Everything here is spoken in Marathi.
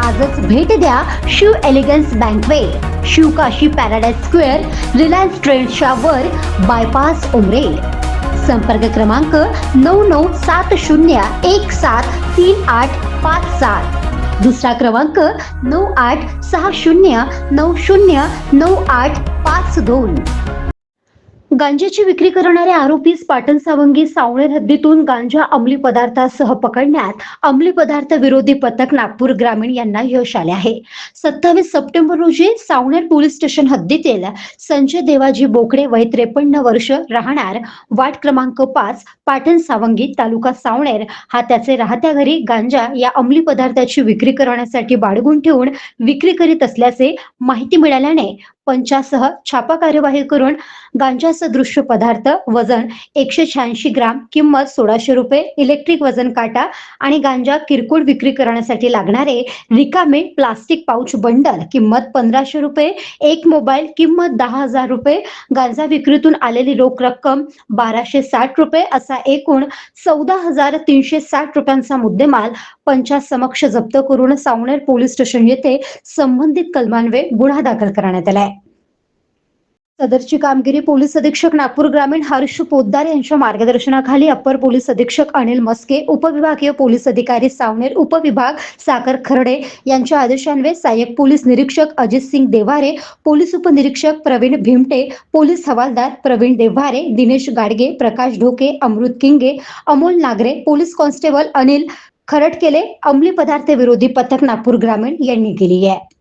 आजच भेट द्या Shiv elegance banquet Shivkashi paradise square Reliance ट्रेंडच्या वर बायपास उमरेल संपर्क क्रमांक नऊ नऊ सात शून्य एक सात तीन आठ पाच सात. दुसरा क्रमांक नऊ आठ सहा शून्य नऊ शून्य नऊ आठ पाच दोन. गांजाची विक्री करणारे आरोपीस पाटण सावंगी सावणेर हद्दीतून गांजा अंमली पदार्थासह पकडण्यात अंमली पदार्थ विरोधी पथक नागपूर ग्रामीण यांना यश आले आहे. सत्तावीस सप्टेंबर रोजी सावणेर पोलीस स्टेशन हद्दीतील संजय देवाजी बोकडे वय त्रेपन्न वर्ष राहणार वाट क्रमांक पाच पाटण सावंगी तालुका सावणेर हा त्याचे राहत्या घरी गांजा या अंमली पदार्थाची विक्री करण्यासाठी बाळगून ठेवून विक्री करीत असल्याचे माहिती मिळाल्याने पंचासह छापा कार्यवाही करून गांजा सदृश्य पदार्थ वजन एकशे शहाऐंशी ग्राम किंमत सोळाशे रुपये इलेक्ट्रिक वजन काटा आणि गांजा किरकोळ विक्री करण्यासाठी लागणारे रिकामे प्लास्टिक पाऊच बंडल किंमत पंधराशे रुपये एक मोबाईल किंमत दहा हजार रुपये. गांजा विक्रीतून आलेली रोख रक्कम बाराशे साठ रुपये असा एकूण चौदा हजार तीनशे साठ रुपयांचा मुद्देमाल पंचा समक्ष जप्त करून सावनेर पोलीस स्टेशन येथे संबंधित कलमान्वये गुन्हा दाखल करण्यात आलाय. सदरची कामगिरी पोलीस अधीक्षक नागपूर ग्रामीण हर्ष पोद्दार यांच्या मार्गदर्शनाखाली अप्पर पोलीस अधीक्षक अनिल मस्के उपविभागीय पोलीस अधिकारी सावनेर उपविभाग सागर खर्डे यांच्या आदेशान्वये सहाय्यक पोलीस निरीक्षक अजित सिंग देवारे पोलीस उपनिरीक्षक प्रवीण भीमटे पोलीस हवालदार प्रवीण देव्हारे दिनेश गाडगे प्रकाश ढोके अमृत किंगे अमोल नागरे पोलीस कॉन्स्टेबल अनिल खरट केले अंमली पदार्थ विरोधी पथक नागपूर ग्रामीण यांनी केली आहे.